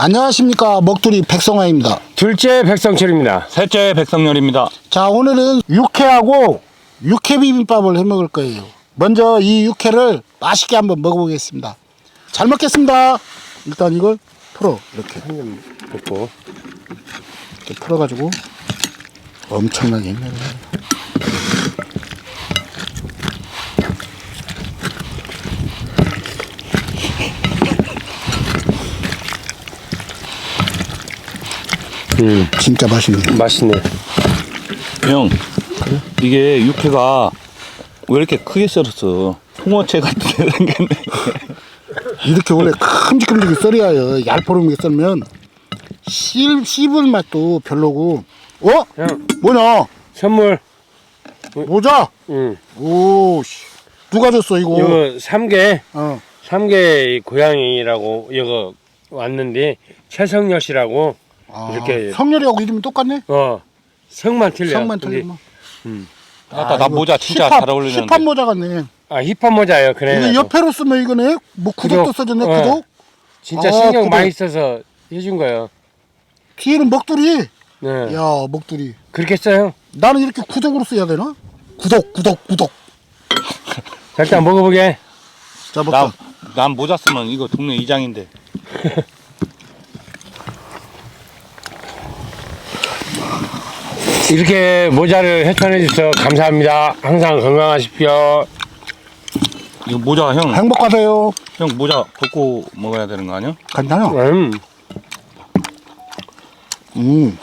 안녕하십니까 먹두리 백성화입니다. 둘째 백성철입니다. 셋째 백성열입니다. 자 오늘은 육회하고 육회 비빔밥을 해 먹을 거예요. 먼저 이 육회를 맛있게 한번 먹어보겠습니다. 잘 먹겠습니다. 일단 이걸 풀어 이렇게 이렇게 풀어가지고 엄청나게 했네. 음 진짜 맛있네. 맛있네. 형, 이게 육회가 왜 이렇게 크게 썰었어? 홍어채 같은 생겼네. 이렇게 원래 큼직큼직이 썰어야 얄포름하게 썰면 씹, 씹을 맛도 별로고 어? 형 뭐냐 선물. 모자 음오 씨. 누가 줬어 이거 이거 삼계 어. 삼계 고양이라고 이거 왔는데 최성열 씨라고 아, 이렇게- 성렬이하고 이름이 똑같네 어 성만 틀려. 성만 근데- 틀리면 아까 나 이거 모자 진짜 힙합, 잘 어울리는데. 힙합 모자 같네 아 힙합 모자예요. 그래. 이거 옆에로 쓰면 이거네 뭐 구독도 구독. 써졌네 어. 구독 진짜 아, 신경 구독. 많이 써서 해준 거예요. 뒤에는 먹두리 네. 야 먹두리 그렇게 써요. 나는 이렇게 구독으로 써야 되나? 구독 구독 구독 자, 일단 먹어보게. 자 먹자 나, 난 모자 쓰면 이거 동네 이장인데. 이렇게 모자를 협찬해 주셔서 감사합니다. 항상 건강하십시오. 이거 모자 형, 행복하세요 형 모자 벗고 먹어야 되는 거 아니야? 괜찮아 음. 음.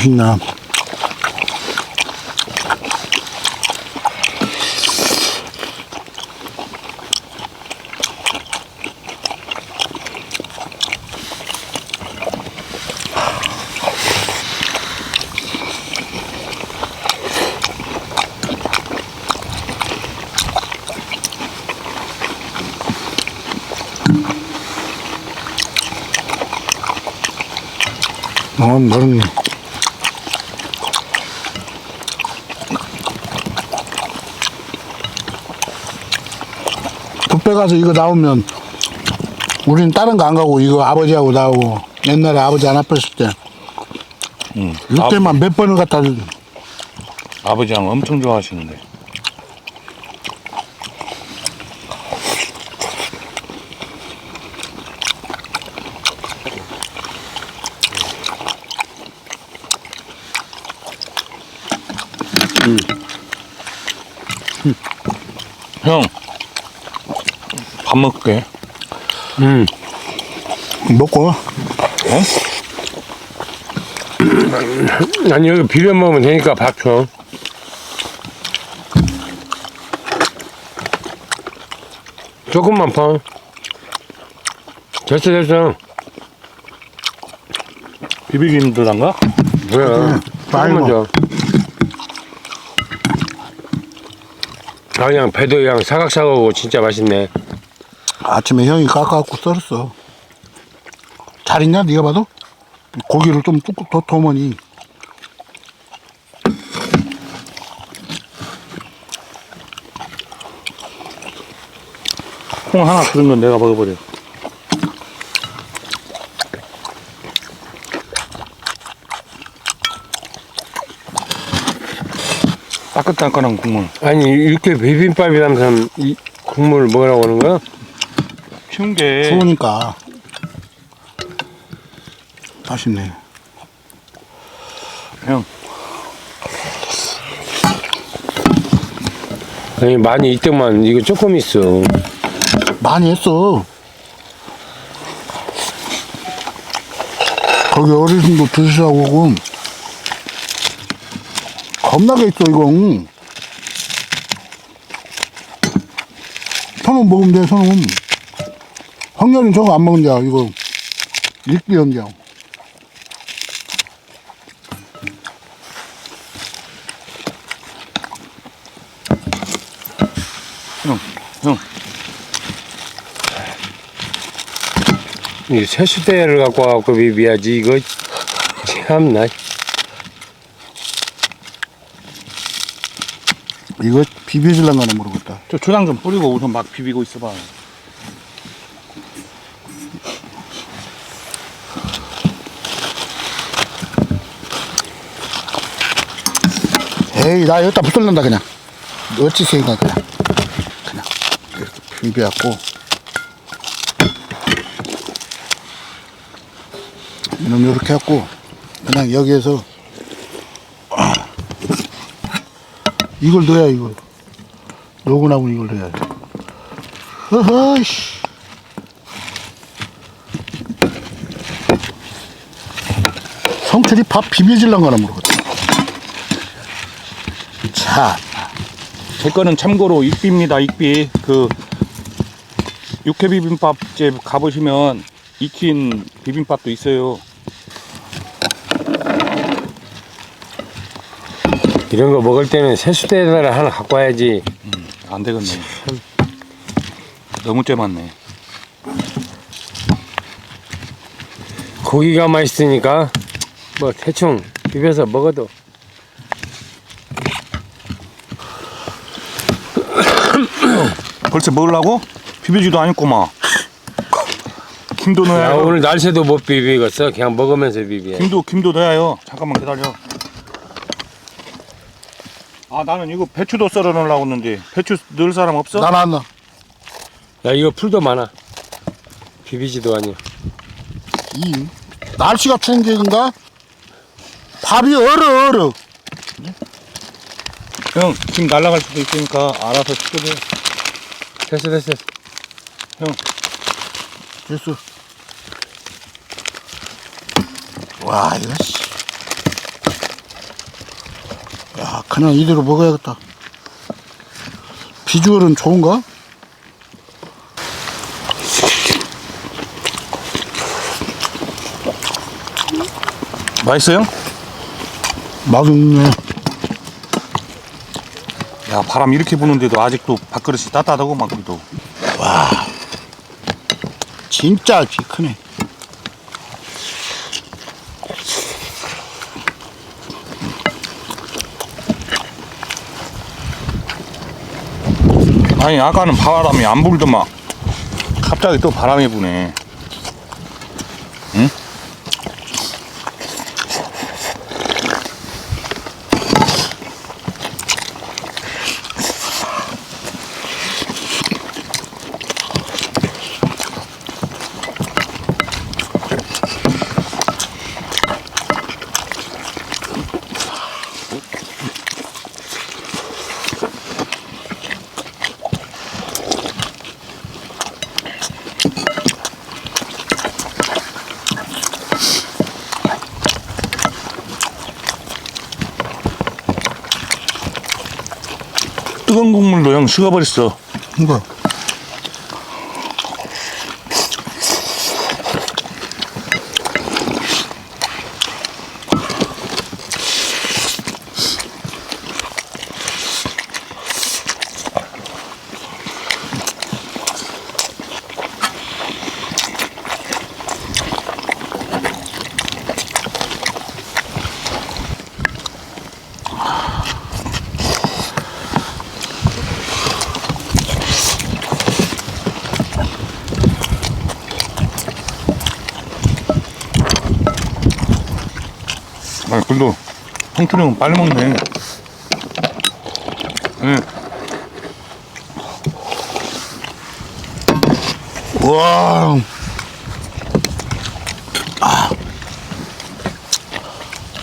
맛있네. 어, 맛있 네. 뷔페 가서 이거 나오면 우리는 다른 거 안 가고 이거 아버지하고 나오고 옛날에 아버지 안 아팠을 때 응. 육대만 몇 번을 갖다 주- 아, 아버지랑 엄청 좋아하시는데. 형, 밥 먹게. 음. 먹고 아니 여기 비벼 먹으면 되니까 밥 줘. 조금만 퍼. 됐어 됐어. 비비김도 담가? 뭐야? 조금만 먹어. 줘. 아 그냥 배도 그냥 사각사각하고 진짜 맛있네. 아침에 형이 깎아갖고 썰었어 잘 있냐 네가 봐도 고기를 좀 뚝뚝 더 터머니 콩 하나 끓은 건 내가 먹어버려. 따끈따끈한 국물. 아니 이렇게 비빔밥이라면서 이 국물 먹으라고 하는 거야? 쉬운 게 추우니까. 맛있네. 형. 아니 많이 이때만 이거 조금 있어. 많이 했어. 거기 어르신도 드시라고 하고. 겁나게 있어 이건. 손은 먹으면 돼 손은 황렬이 저거 안 먹는다 이거 일기 연경 형, 형. 이 세수대를 갖고 와갖고 비비야지 이거 참나 이거 비벼질랑가나 모르겠다 저 초장 좀 뿌리고 우선 막 비비고 있어봐. 에이 나 여기다 붙을란다 그냥. 어찌 생각 그냥. 그냥 이렇게 비벼갖고. 이놈 이렇게 갖고 그냥 여기에서 아, 이걸 넣어야 이걸. 넣고 나면 이걸 넣어야 돼. 허허이씨. 성철이 밥 비벼질란가나 모르겠다 자 제 거는 참고로 익비입니다, 익비. 그, 육회 비빔밥집 가보시면 익힌 비빔밥도 있어요. 이런 거 먹을 때는 세수대를 하나 갖고 와야지 안 되겠네. 너무 째 맞네. 고기가 맛있으니까 뭐 대충 비벼서 먹어도 벌써 먹으려고? 비비지도 않았구만. 김도 야, 넣어요. 오늘 날새도 못 비비겠어 그냥 먹으면서 비비야 김도 김도 넣어요. 잠깐만 기다려. 아 나는 이거 배추도 썰어 놓으려고 했는데 배추 넣을 사람 없어? 난 안 넣어 야 이거 풀도 많아 비비지도 아니야 이 날씨가 추운 게인가? 밥이 얼어 얼어 형 지금 날아갈 수도 있으니까 알아서 시켜줘. 됐어 됐어 됐어 와 이거 씨. 야 그냥 이대로 먹어야겠다 비주얼은 좋은가? 맛있어요? 맛있네 야 바람 이렇게 부는데도 아직도 밥그릇이 따뜻하고 막 그래도. 진짜 지 크네 아니 아까는 바람이 안 불더만 갑자기 또 바람이 부네. 응? 뜨거운 국물도 형 식어버렸어. 이거 아 그래도 형철이 형 빨리 먹네. 응. 와. 아.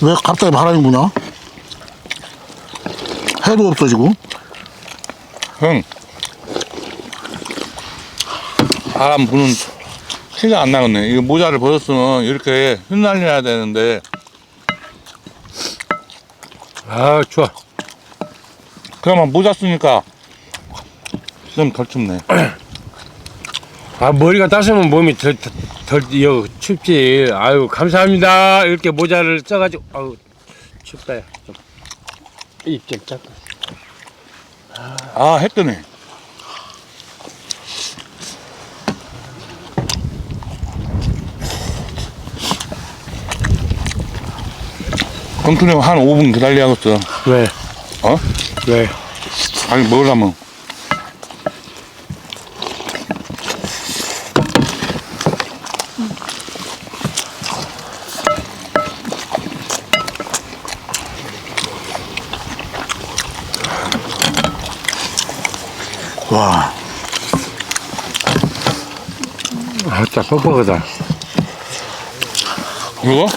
왜 갑자기 바람이 부냐? 해도 없어지고. 형. 바람 부는 티가 안 나겠네. 이거 모자를 벗었으면 이렇게 흩날려야 되는데 아 좋아. 그러면 모자 쓰니까 좀 덜 춥네. 아 머리가 따스면 몸이 덜, 덜, 덜 이거 춥지. 아유 감사합니다. 이렇게 모자를 써가지고 아유 춥다 입좀 잠깐 아 했더네 건투리 한 5분 기다려야겠어 왜? 어? 왜? 아니 먹으려면 와, 아따 뻑뻑하다 이거?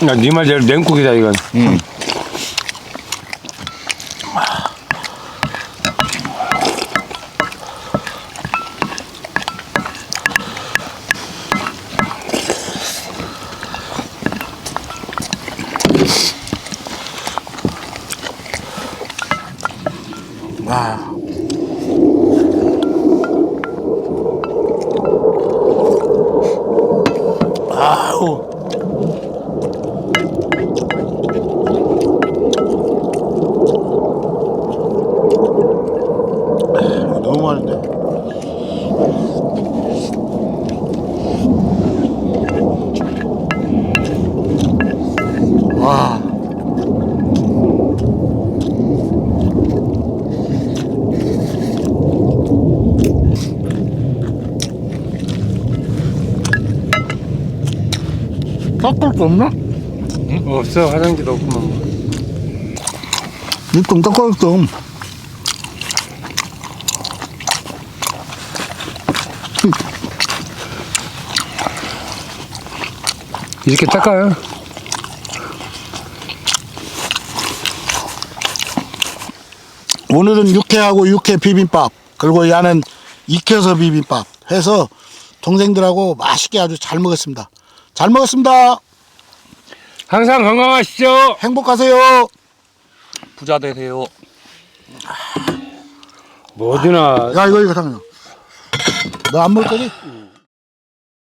나네 말대로 냉국이다 이건. 응 닦을 수 없나? 없어 화장실 없구만 입좀 닦을 수 없. 이렇게 닦아요 오늘은 육회하고 육회 비빔밥 그리고 야는 익혀서 비빔밥 해서 동생들하고 맛있게 아주 잘 먹었습니다. 잘 먹었습니다. 항상 건강하시죠 행복하세요. 부자 되세요 뭐드나 야 이거 이거 당연. 너안 먹을 거지?